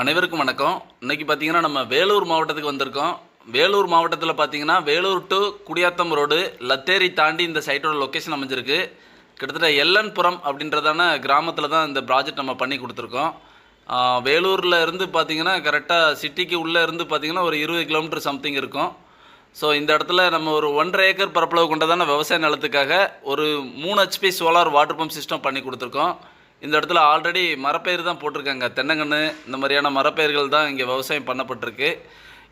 அனைவருக்கும் வணக்கம். இன்னைக்கு பார்த்தீங்கன்னா நம்ம வேலூர் மாவட்டத்துக்கு வந்திருக்கோம். வேலூர் மாவட்டத்தில் பார்த்தீங்கன்னா வேலூர் டு குடியாத்தம் ரோடு லத்தேரி தாண்டி இந்த சைட்டோட லொக்கேஷன் அமைஞ்சிருக்கு. கிட்டத்தட்ட எல்லன்புரம் அப்படின்றதான கிராமத்தில் தான் இந்த ப்ராஜெக்ட் நம்ம பண்ணி கொடுத்துருக்கோம். வேலூரில் இருந்து பார்த்தீங்கன்னா கரெக்டாக சிட்டிக்கு உள்ளே இருந்து பார்த்தீங்கன்னா ஒரு இருபது கிலோமீட்டர் சம்திங் இருக்கும். ஸோ இந்த இடத்துல நம்ம ஒரு ஒன்றரை ஏக்கர் பரப்பளவு கொண்டதான விவசாய நிலத்துக்காக ஒரு மூணு HP solar water pump system பண்ணி கொடுத்துருக்கோம். இந்த இடத்துல ஆல்ரெடி மரப்பயிர் தான் போட்டிருக்காங்க. தென்னங்கன்று இந்த மாதிரியான மரப்பயிர்கள் தான் இங்கே விவசாயம் பண்ணப்பட்டிருக்கு.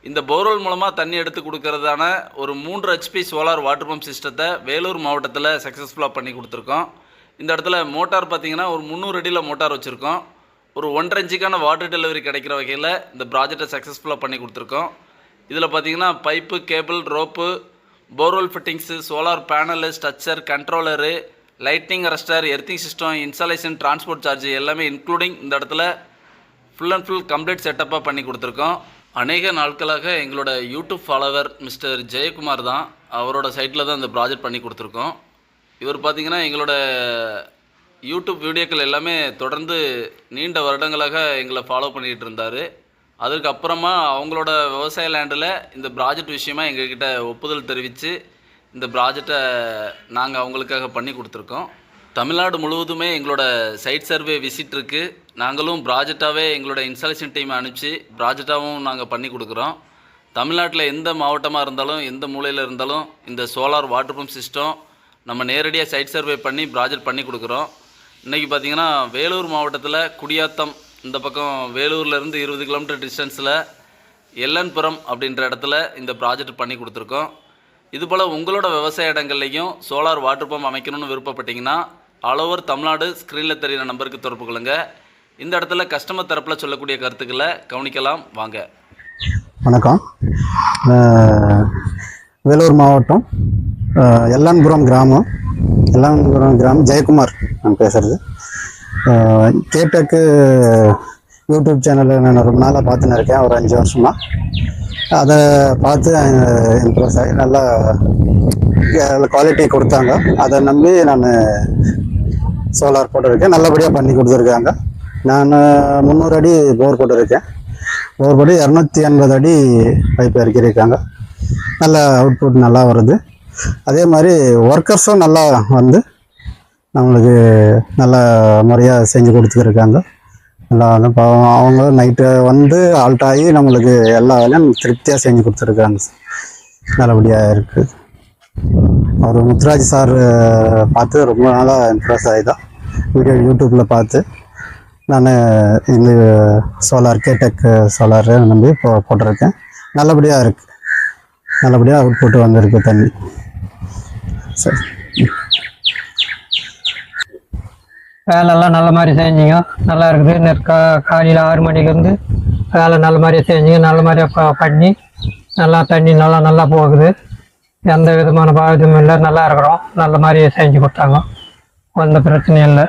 இந்த போர்வெல் மூலமாக தண்ணி எடுத்து கொடுக்கறதான ஒரு மூன்று ஹெச்பி சோலார் வாட்டர் பம்ப் சிஸ்டத்தை வேலூர் மாவட்டத்தில் சக்ஸஸ்ஃபுல்லாக பண்ணி கொடுத்துருக்கோம். இந்த இடத்துல மோட்டார் பார்த்திங்கன்னா ஒரு முந்நூறு அடியில் மோட்டார் வச்சுருக்கோம். ஒரு ஒன்றரை இன்ச்சுக்கான வாட்டர் டெலிவரி கிடைக்கிற வகையில் இந்த ப்ராஜெக்டை சக்ஸஸ்ஃபுல்லாக பண்ணி கொடுத்துருக்கோம். இதில் பார்த்தீங்கன்னா pipe cable rope borewell fittings solar panel structure controller lighting arrester earthing system installation transport charge எல்லாமே இன்க்ளூடிங் இந்த இடத்துல ஃபுல் அண்ட் ஃபுல் கம்ப்ளீட் செட்டப்பாக பண்ணி கொடுத்துருக்கோம். அநேக நாட்களாக எங்களோட யூடியூப் ஃபாலோவர் மிஸ்டர் ஜெயக்குமார் தான் அவரோட சைட்டில் தான் இந்த ப்ராஜெக்ட் பண்ணி கொடுத்துருக்கோம். இவர் பார்த்தீங்கன்னா எங்களோட யூடியூப் வீடியோக்கள் எல்லாமே தொடர்ந்து நீண்ட வருடங்களாக எங்களை ஃபாலோ பண்ணிகிட்டு இருந்தார். அதுக்கப்புறமா அவங்களோட விவசாய லேண்டில் இந்த ப்ராஜெக்ட் விஷயமா எங்ககிட்ட ஒப்புதல் தெரிவித்து இந்த ப்ராஜெக்டை நாங்கள் அவங்களுக்காக பண்ணி கொடுத்துருக்கோம். தமிழ்நாடு முழுவதுமே எங்களோட சைட் சர்வே விசிட் இருக்குது நாங்களும் ப்ராஜெக்டாகவே எங்களோட இன்ஸ்டாலேஷன் டீமை அனுப்பிச்சு ப்ராஜெக்டாகவும் நாங்கள் பண்ணி கொடுக்குறோம். தமிழ்நாட்டில் எந்த மாவட்டமாக இருந்தாலும் எந்த மூலையில் இருந்தாலும் இந்த சோலார் வாட்டர் பம்ப் சிஸ்டம் நம்ம நேரடியாக சைட் சர்வே பண்ணி ப்ராஜெக்ட் பண்ணி கொடுக்குறோம். இன்றைக்கி பார்த்தீங்கன்னா வேலூர் மாவட்டத்தில் குடியாத்தம் இந்த பக்கம் வேலூர்லேருந்து இருபது கிலோமீட்டர் டிஸ்டன்ஸில் எல்லன்புரம் அப்படின்ற இடத்துல இந்த ப்ராஜெக்ட் பண்ணி கொடுத்துருக்கோம். இதுபோல் உங்களோட விவசாய இடங்கள்லையும் சோலார் வாட்டர் பம்ப் அமைக்கணும்னு விருப்பப்பட்டீங்கன்னா ஆல் ஓவர் தமிழ்நாடு ஸ்க்ரீனில் தெரிகிற நம்பருக்கு தொடர்பு கொள்ளுங்க. இந்த இடத்துல கஸ்டமர் தரப்பில் சொல்லக்கூடிய கருத்துக்களை கவனிக்கலாம். வாங்க. வணக்கம். வேலூர் மாவட்டம் எல்லான்புரம் கிராமம். எல்லான்புரம் கிராமம் ஜெயக்குமார் நான் பேசுகிறது கேட்டக்கு யூடியூப் சேனலில் நான் ரொம்ப நாளாக பார்த்துன்னு இருக்கேன். ஒரு அஞ்சு வருஷமாக அதை பார்த்து இம்ப்ரெஸ் ஆகி நல்லா குவாலிட்டி கொடுத்தாங்க. அதை நம்பி நான் சோலார் போட்டிருக்கேன் நல்லபடியாக பண்ணி கொடுத்துருக்காங்க. நான் முந்நூறு அடி போர் போட்டிருக்கேன். போர் போட்டு இரநூத்தி எண்பது அடி பைப் இறக்கியிருக்காங்க. நல்ல அவுட்புட் நல்லா வருது. அதே மாதிரி ஒர்க்கர்ஸும் நல்லா வந்து நம்மளுக்கு நல்ல முறையாக செஞ்சு கொடுத்துருக்காங்க. நல்லா பாவம். அவங்க நைட்டு வந்து ஆல்ட் ஆகி நம்மளுக்கு எல்லா வேலையும் திருப்தியாக செஞ்சு கொடுத்துருக்காங்க. நல்லபடியாக இருக்குது அவர் முத்துராஜ் சார் பார்த்து ரொம்ப நாளாக இம்ப்ரெஸ் ஆகிதான் வீடியோ யூடியூப்பில் பார்த்து. நான் இந்த சோலார் கேடெக் சோலார் நம்பி போ போட்டிருக்கேன். நல்லபடியாக இருக்குது நல்லபடியாக அவுட் போட்டு வந்திருக்கு தண்ணி. சரி. வேலைலாம் நல்ல மாதிரி செஞ்சீங்க. நல்லா இருக்குது. நெற்கா காலையில் ஆறு மணிலேருந்து வேலை நல்ல மாதிரியாக செஞ்சீங்க. நல்ல மாதிரியாக பண்ணி நல்லா தண்ணி நல்லா நல்லா போகுது. எந்த விதமான பாதிப்பும் இல்லை. நல்லா இருக்கிறோம். நல்ல மாதிரியே செஞ்சு கொடுத்தாங்க. எந்த பிரச்சனையும் இல்லை.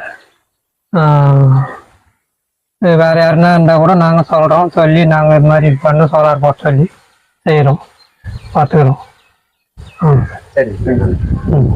வேற யாருன்னா இருந்தால் கூட நாங்கள் சொல்கிறோம் சொல்லி நாங்கள் இது மாதிரி பண்ண சோலார் போட்டு சொல்லி செய்கிறோம் பார்த்துக்கிறோம். ம். சரி. ம்.